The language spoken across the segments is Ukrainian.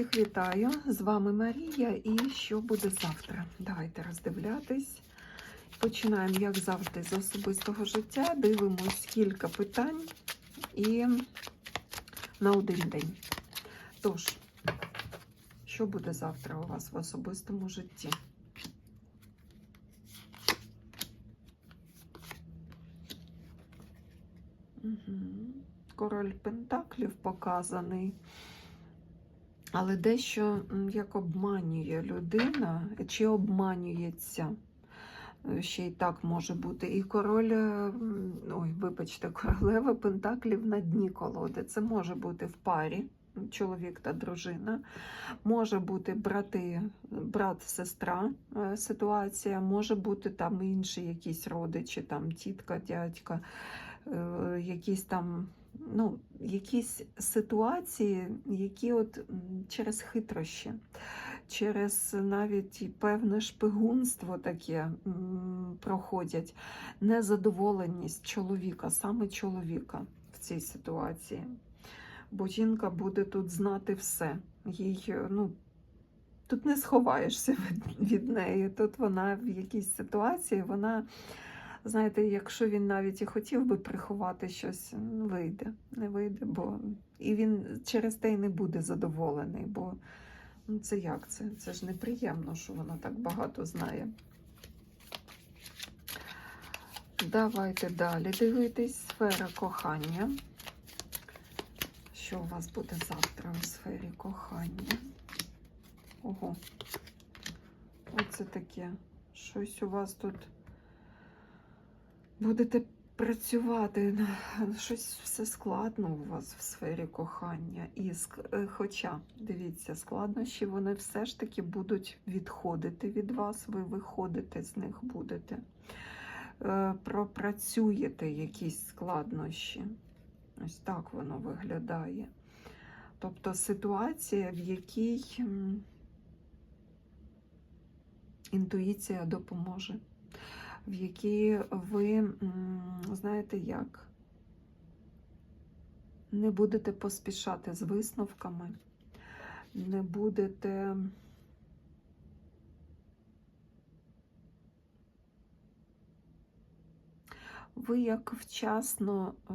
Всіх вітаю! З вами Марія. І що буде завтра? Давайте роздивлятись. Починаємо, як завжди, з особистого життя. Дивимось кілька питань і на один день. Тож, що буде завтра у вас в особистому житті? Король Пентаклів показаний. Але дещо як обманює людина, чи обманюється. Е, Ще й так може бути. І король, е, ой, вибачте, королева Пентаклів на дні колоди. Це може бути в парі, чоловік та дружина. Може бути брати, брат, сестра е, ситуація, може бути там інші якісь родичі, там тітка, дядька, якісь там ну, якісь ситуації, які от через хитрощі, через навіть певне шпигунство таке проходять, незадоволеність чоловіка, саме чоловіка в цій ситуації. Бо жінка буде тут знати все. Їй, ну, тут не сховаєшся від неї. Тут вона в якійсь ситуації, вона знаєте, якщо він навіть і хотів би приховати щось, не вийде, не вийде, бо і він через те й не буде задоволений, бо ну, це як це? Це ж неприємно, що вона так багато знає. Давайте далі дивитись. Сфера кохання. Що у вас буде завтра у сфері кохання? Ого. Оце таке. Щось у вас тут будете працювати, на- щось все складно у вас в сфері кохання. І е, хоча, дивіться, складнощі вони все ж таки будуть відходити від вас, ви виходите з них будете. Е, Пропрацюєте якісь складнощі. Ось так воно виглядає. Тобто ситуація, в якій інтуїція допоможе в якій ви, знаєте як, не будете поспішати з висновками, не будете ви як вчасно е,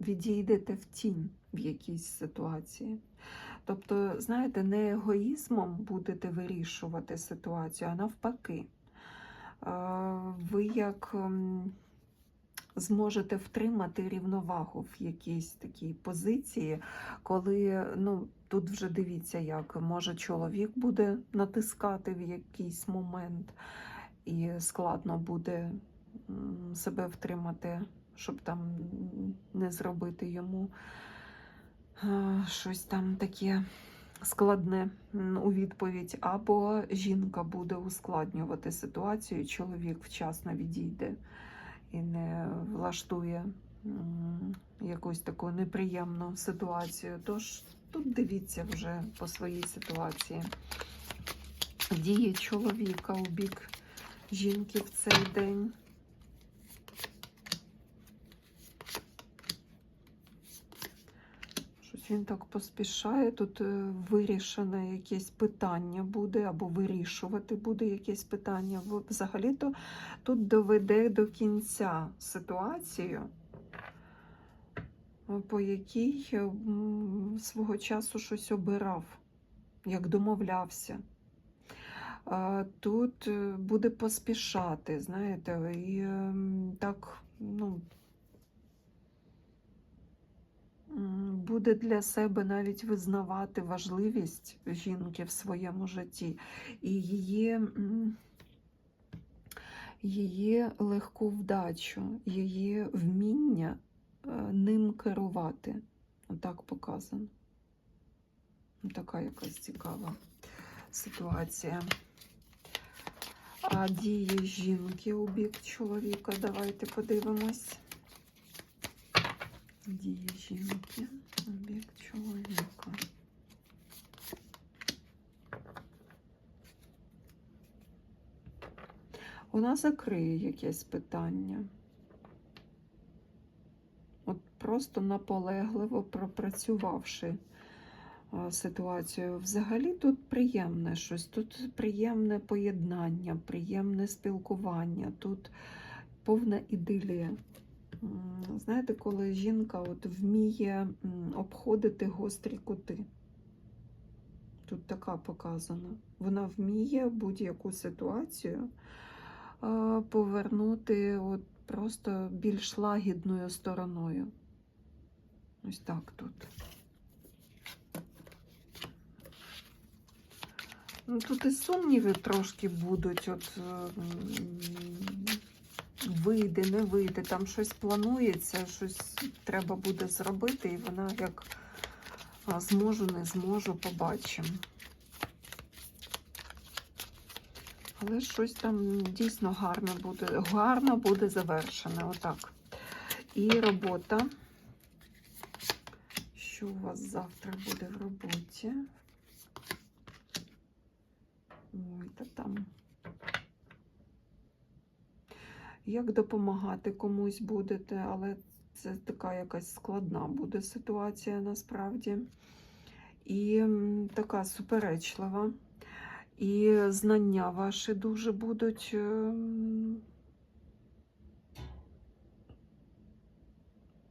відійдете в тінь в якійсь ситуації. Тобто, знаєте, не егоїзмом будете вирішувати ситуацію, а навпаки. Е, Ви як ем, зможете втримати рівновагу в якійсь такій позиції, коли ну, тут вже дивіться, як може чоловік буде натискати в якийсь момент, і складно буде себе втримати, щоб там не зробити йому щось там таке складне у відповідь, або жінка буде ускладнювати ситуацію, чоловік вчасно відійде і не влаштує якусь таку неприємну ситуацію. Тож тут дивіться вже по своїй ситуації. Дії чоловіка у бік жінки в цей день. Він так поспішає. Тут е, вирішене якесь питання буде, або вирішувати буде якесь питання. Взагалі-то тут доведе до кінця ситуацію, е, по якій е, свого часу щось обирав, як домовлявся. Тут буде поспішати, знаєте, і ем, так, ну, буде для себе навіть визнавати важливість жінки в своєму житті і її, її легку вдачу, її вміння е, ним керувати. Отак показано. Така якась цікава ситуація. А дії жінки у бік чоловіка. Давайте подивимось. Дії жінки бік чоловіка. Вона закриє якесь питання. От просто наполегливо пропрацювавши ситуацію. Взагалі тут приємне щось, тут приємне поєднання, приємне спілкування, тут повна ідилія. Знаєте, коли жінка от вміє обходити гострі кути. Тут така показана. Вона вміє будь-яку ситуацію повернути от просто більш лагідною стороною. Ось так тут. Ну, тут і сумніви трошки будуть. От, вийде, не вийде, там щось планується, щось треба буде зробити, і вона як зможу, не зможу, побачимо. Але щось там дійсно гарно буде, гарно буде завершене, отак. І робота. Що у вас завтра буде в роботі? Ой, та там. Як допомагати комусь будете, але це така якась складна буде ситуація насправді. І така суперечлива. І знання ваші дуже будуть ем,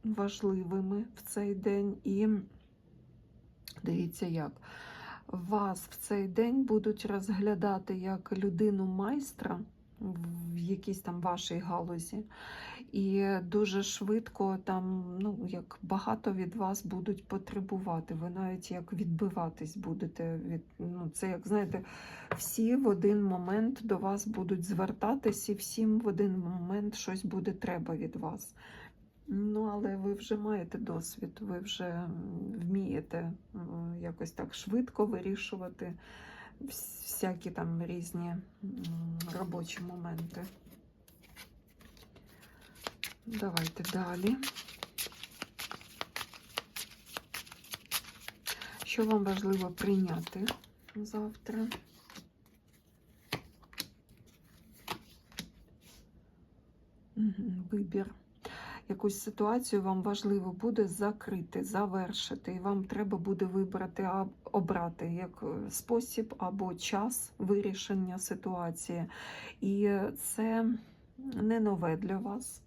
важливими в цей день. І дивіться як. Вас в цей день будуть розглядати як людину майстра в якійсь там вашій галузі. І дуже швидко там, ну, як багато від вас будуть потребувати. Ви навіть як відбиватись будете від ну, це, як знаєте, всі в один момент до вас будуть звертатись, і всім в один момент щось буде треба від вас. Ну, але ви вже маєте досвід, ви вже вмієте якось так швидко вирішувати всякі там різні м, робочі моменти. Давайте далі. Що вам важливо прийняти завтра? Мгм, Вибір. Якусь ситуацію вам важливо буде закрити, завершити, і вам треба буде вибрати, обрати як е, спосіб або час вирішення ситуації. І це не нове для вас.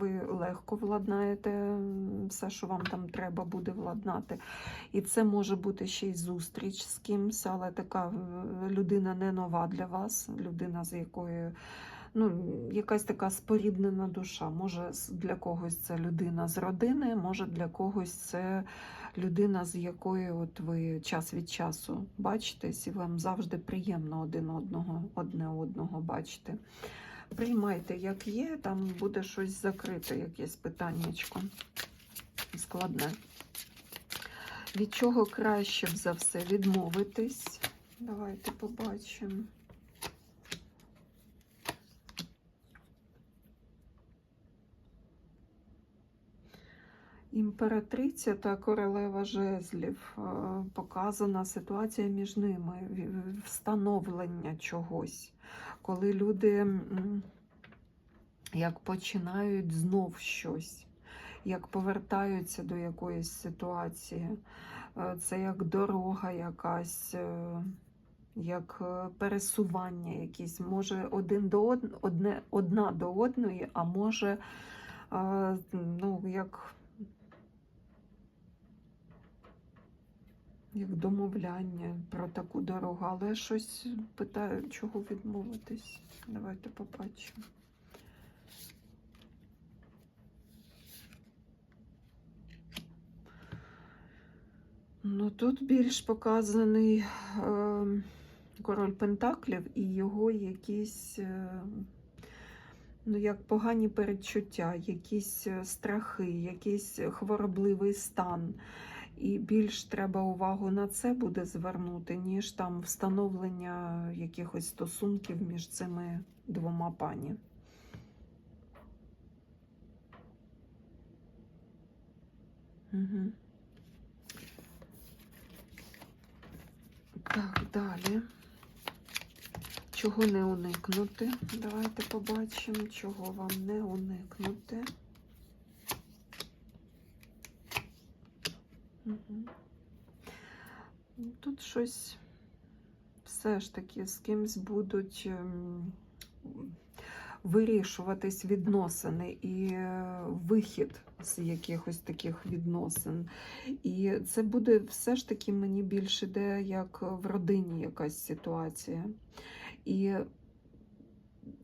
Ви легко владнаєте все, що вам там треба буде владнати. І це може бути ще й зустріч з кимсь, але така е, людина не нова для вас, людина, з якою ну, якась така споріднена душа. Може, для когось це людина з родини, може для когось це людина, з якою от ви час від часу бачитесь, і вам завжди приємно один одного, одне одного бачити. Приймайте, як є, там буде щось закрите, якесь питаннячко складне. Від чого краще б за все відмовитись? Давайте побачимо. Імператриця та королева жезлів. Е, Показана ситуація між ними, встановлення чогось. Коли люди як починають знов щось, як повертаються до якоїсь ситуації. Е, Це як дорога якась, е, як пересування якісь. Може один до од... одне, одна до одної, а може, ну, як як домовляння про таку дорогу, але щось питаю, чого відмовитись. Давайте побачимо. Ну, тут більш показаний е, король Пентаклів і його якісь, е, ну, як погані передчуття, якісь е, страхи, якийсь хворобливий стан. І більш треба увагу на це буде звернути, ніж там встановлення якихось стосунків між цими двома пані. Угу. Так, далі. Чого не уникнути? Давайте побачимо, чого вам не уникнути. Тут щось все ж таки з кимсь будуть ем, вирішуватись відносини і е, вихід з якихось таких відносин. І це буде все ж таки мені більше іде як в родині якась ситуація. І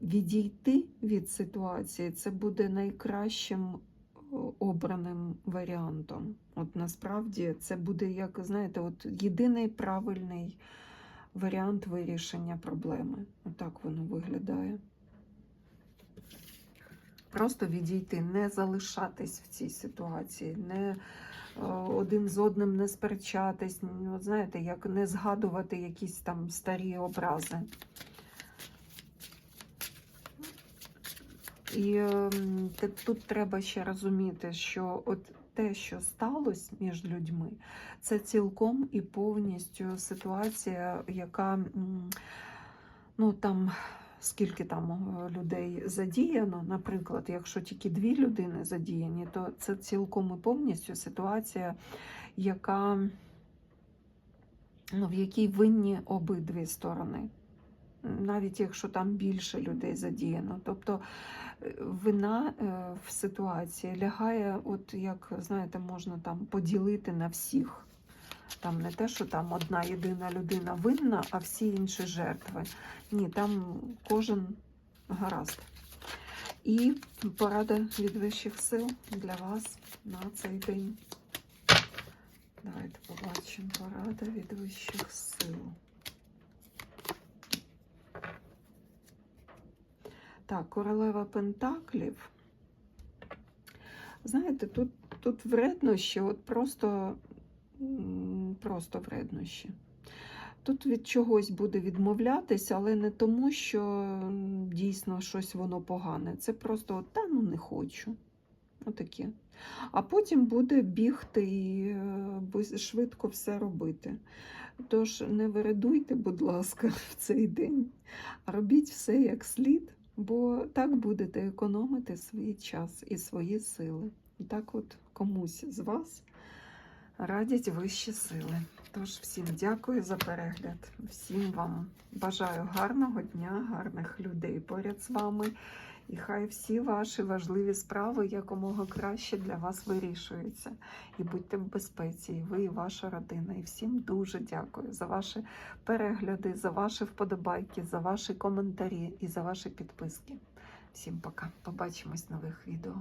відійти від ситуації це буде найкращим обраним варіантом. От насправді це буде як, знаєте, от єдиний правильний варіант вирішення проблеми. Отак воно виглядає. Просто відійти, не залишатись в цій ситуації, не е, один з одним не сперечатись, ну, знаєте, як не згадувати якісь там старі образи. І ем, тут треба ще розуміти, що от те, що сталося між людьми, це цілком і повністю ситуація, яка ну там. Скільки там е, людей задіяно, наприклад, якщо тільки дві людини задіяні, то це цілком і повністю ситуація, яка, ну, в якій винні обидві сторони, навіть якщо там більше людей задіяно. Тобто е, вина е, в ситуації лягає, от як знаєте, можна там поділити на всіх. Там не те, що там одна єдина людина винна, а всі інші жертви. Ні, там кожен гаразд. І порада від вищих сил для вас на цей день. Давайте побачимо порада від вищих сил. Так, королева Пентаклів. Знаєте, тут, тут вреднощі, от просто, просто вреднощі. Тут від чогось буде відмовлятися, але не тому, що дійсно щось воно погане. Це просто от, та ну не хочу. Отаке. А потім буде бігти і е, швидко все робити. Тож не вирадуйте, будь ласка, в цей день, а робіть все як слід, бо так будете економити свій час і свої сили. І так от комусь з вас радять вищі сили. Тож всім дякую за перегляд. Всім вам бажаю гарного дня, гарних людей поряд з вами. І хай всі ваші важливі справи якомога краще для вас вирішуються. І будьте в безпеці, і ви, і ваша родина. І всім дуже дякую за ваші перегляди, за ваші вподобайки, за ваші коментарі і за ваші підписки. Всім пока. Побачимось в нових відео.